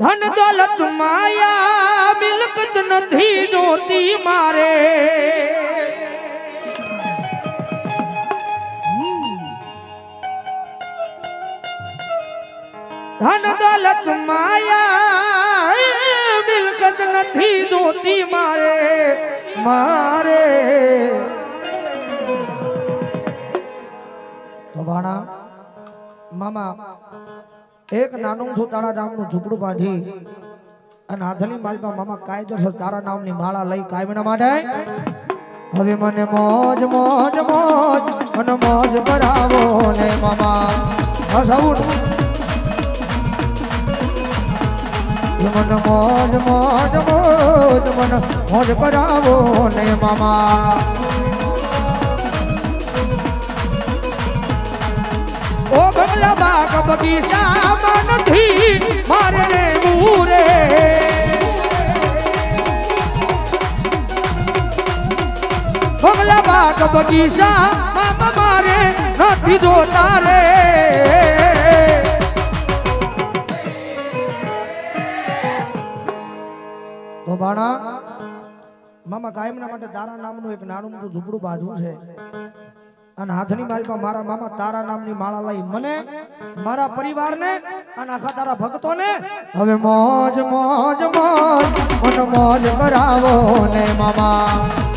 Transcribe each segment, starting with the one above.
ધન દોલત માયા મિલકત નથી જોતી મારે. ધન દોલત માયા મિલકત નથી જોતી મારે મારે. તો ભાણા, મામા એક નાનું છું તારા નામનું ઝૂંપડું બાંધી અને હાથની માલમાં મામા કાયદેસર તારા નામની માળા લઈ કાયમના માટે હવે મને મોજ મોજ મોજ મને મોજ કરાવો ને મામા. હસવું મને મોજ મોજ મોજ મને મોજ કરાવો ને મામા. ઓ બંગલા બાગ બગીચામાં નથી મારે રે મૂરે બંગલા બાગ બગીચામાં મારે નથી જોતા રે. તો મામા કાયમના માટે તારા નામનું એક નાનું મોટું ઝૂંપડું બાંધવું છે. અને હાથની માલમાં મારા મામા તારા નામની માળા લઈ મને મારા પરિવારને અને આખા તારા ભક્તોને હવે મોજ મોજ મોજ મન મોજ કરાવો ને મામા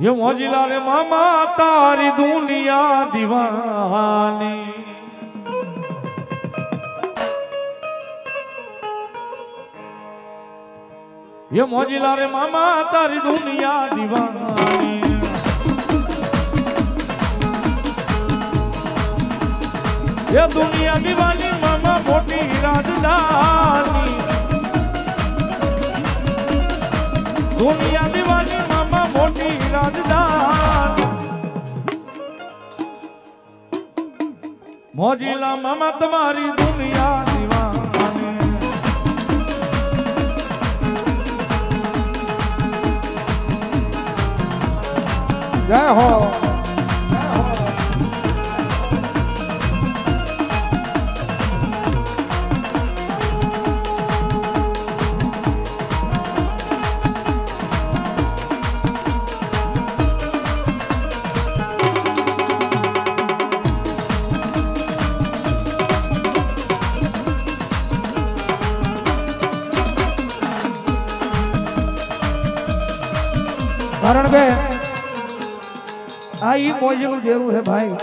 ये मोजिला रे मामा तारी दुनिया दीवानी એ મોજીલા રે મામા, તારી દુનિયા દીવાની એ દુનિયા દીવાની મામા મોટી રાજધાની દુનિયા દીવાની મામા મોટી રાજધાની મોજીલા મામા, તમારી દુનિયા જય હો કારણ કે આ ઈ ડેરું છે, ભાઈ.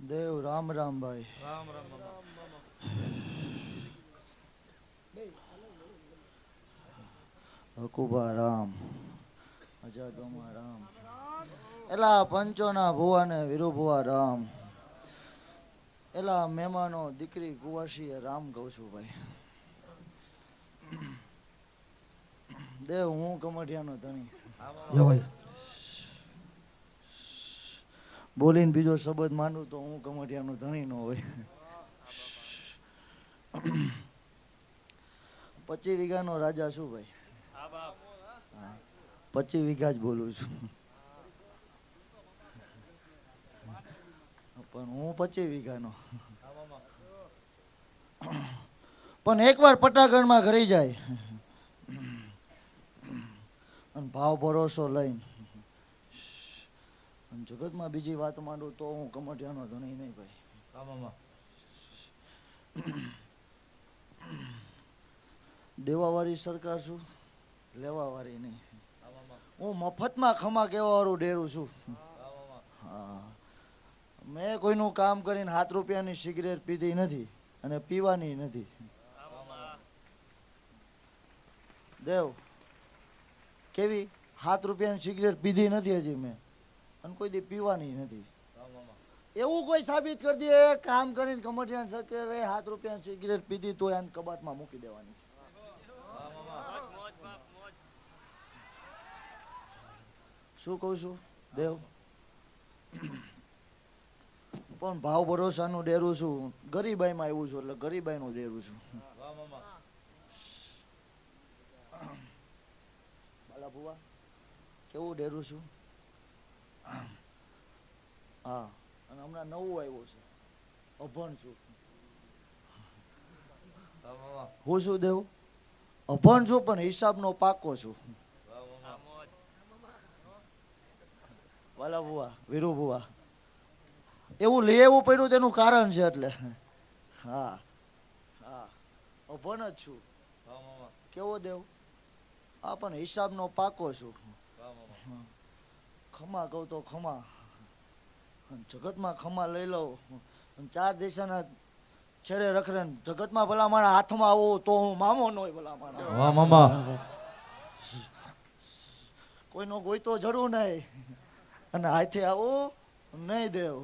દેવ રામ રામ ભાઈ. રામ. રામ. એલા પંચોના ભુવા ને વિરુભુવા રામ. એલા મહેમાનો દીકરી કુવાસી રામ કહું છું ભાઈ. દેવ હું કમઠિયાનો ધણી. જો ભાઈ. બોલીને બીજો શબ્દ માનું તો હું કમઠિયાનો ધણી નો હોય. પચીસ વીઘાનો રાજા શું ભાઈ. પચીસ વીઘા જ બોલું છું. પણ હું પચીસ વીઘાનો. પણ એકવાર પટાગણમાં ઘરી જાય. અને ભાવ ભરોસો લઈને. અને જગતમાં બીજી વાત માંડું તો હું કમઠિયાનો ધણી નહીં ભાઈ. દેવાવાળી સરકાર છું લેવાવાળી નહીં. હું મફતમાં ખમા કેવાવાળું ડેરું છું. હા મેં કોઈનું કામ કરીને હાથ રૂપિયાની સિગરેટ પીધી નથી અને પીવાની નથી. દેવ કેવી? હાથ રૂપિયાની સિગરેટ પીધી નથી હજી મેં. અને કોઈ દી પીવાની નથી. એવું કોઈ સાબિત કરી દે, કામ કરીને કમરજિયાન સરકારે હાથ રૂપિયાની સિગરેટ પીધી તો એને કબાટમાં મૂકી દેવાની છે. શું કહું છું? દેવ? પણ ભાવ ભરોસાનું ડેરું છું. ગરીબાઈમાં આવ્યું છું એટલે ગરીબાઈનું ડેરું છું બાલા ભુવા કેવું ડેરું છું? હા, અને હમણાં નવું આવ્યું છે. અભણ છું. હું શું દેવું? અભણ છું, પણ હિસાબનો પાકો છું. વાલા ભુવા, વીરુ ભુવા. એવું આવવું પડ્યું તેનું કારણ છે એટલે. હા હા. અભણ જ છું. કેવો દેવ? આ પણ હિસાબનો પાકો છું. ખમા કહું તો ખમા. જગતમાં ખમા લઈ લઉં. અને ચાર દિશાના છેડે રખરે જગતમાં ભલા મારા હાથમાં આવો તો હું મામો નો ભલા મારા વાહ મામા. કોઈનો ગોઈતો જડું નહીં. અને હાથે આવો નહીં દેવ.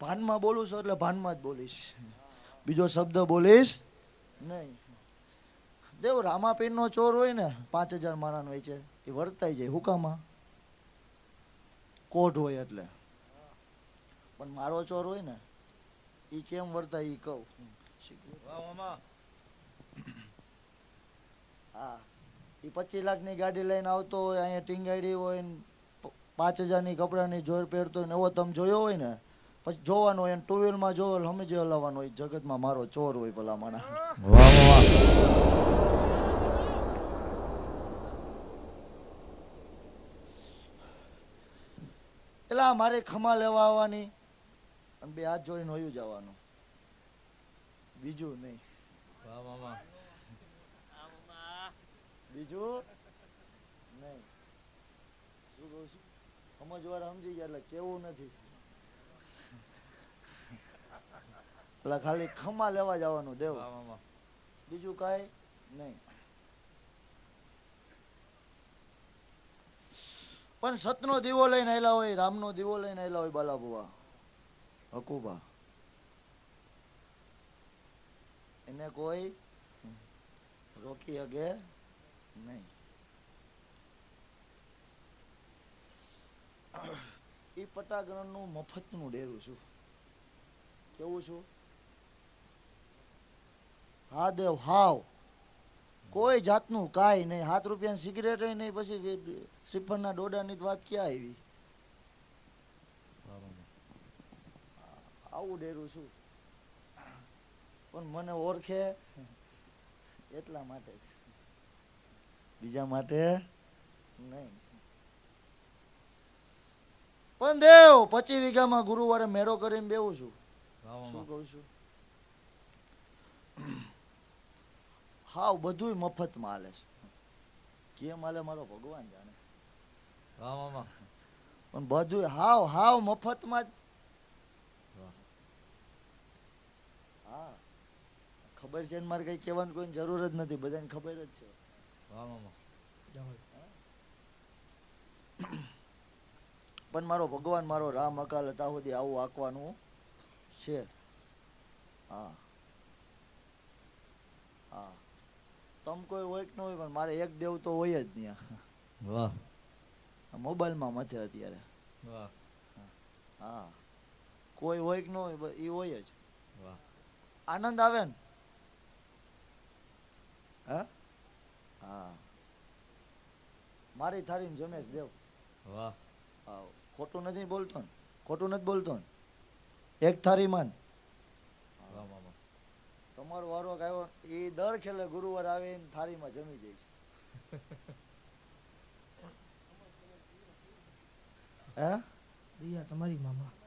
ભાનમાં બોલું છું એટલે ભાનમાં જ બોલીશ. બીજો શબ્દ બોલીશ. નહીં. દેવ રામાપીરનો ચોર હોય ને પાંચ હજાર મારાનો હોય છે એ વર્તાઈ જાય હુકામાં. કોઢ હોય એટલે. પણ મારો ચોર હોય ને એ કેમ વર્તાય એ કહું. હા એ પચીસ લાખની ગાડી લઈને આવતો હોય અહીંયા ટીંગાડી હોય પાંચ હજારની કપડાની જોર પહેરતો હોય ને એવો તમે જોયો હોય ને પછી જોવાનો હોય ટુ વ્હીલમાં જોવો સમજી હલાવવાનું હોય. જગતમાં મારો ચોર હોય ભલા માણા એટલે મારે ખમા લેવા આવવાની અને બે હાથ જોડીને હોયું જવાનું. બીજું નહીં. બીજું નહીં. શું કહું છું? સમજવાર સમજી ગયા એટલે કેવું નથી. એટલે ખાલી ખમા લેવા જવાનું દેવ. બીજું કાંઈ નહીં. પણ સતનો દીવો લઈને આવેલા હોય રામનો દીવો લઈને આવેલા હોય બાલા બુવા હકુબા. એને કોઈ રોકી શકે નહીં. એ પટાગણનું મફતનું ડેરું છું. કેવું છું? હા દેવ હાવ. કોઈ જાતનું કાંઈ નહીં. સાત રૂપિયાની સિગરેટ નહીં પછી શ્રીફળના ડોડાની વાત ક્યાં આવી? આવું ડેરું છું. પણ મને ઓળખે એટલા માટે બીજા માટે નહીં. પણ દેવ પચીસ વીઘામાં ગુરુવારે મેળો કરીને બેવું છું. શું કહું છું? હાવ બધુંય મફતમાં હાલે છે. કેમ હાલે મારો ભગવાન જાણે. પણ બધુંય હાવ હાવ મફતમાં જ. હા. ખબર છે ને મારે કઈ કહેવાની કોઈ જરૂર જ નથી બધાને ખબર જ છે. પણ મારો ભગવાન મારો રામ અકાલ હતા સુધી આવું આંકવાનું છે. હા. હા. તમ કોઈ હોય કે ન હોય પણ મારે એક દેવ તો હોય જ ત્યાં. વાહ. મોબાઈલમાં મથે અત્યારે. વાહ. હા. કોઈ હોય કે ન હોય એ હોય જ. વાહ. આનંદ આવે ને? હે? હા. મારી થાળી જમેશ દેવ. વાહ. ખોટું નથી બોલતો ને. ખોટું નથી બોલતો ને. એક થાળી માં તમારો વારો આવ્યો એ દર ખેલે ગુરુવાર આવે થાળીમાં જમી જાય છે. હે? તમારી મામા.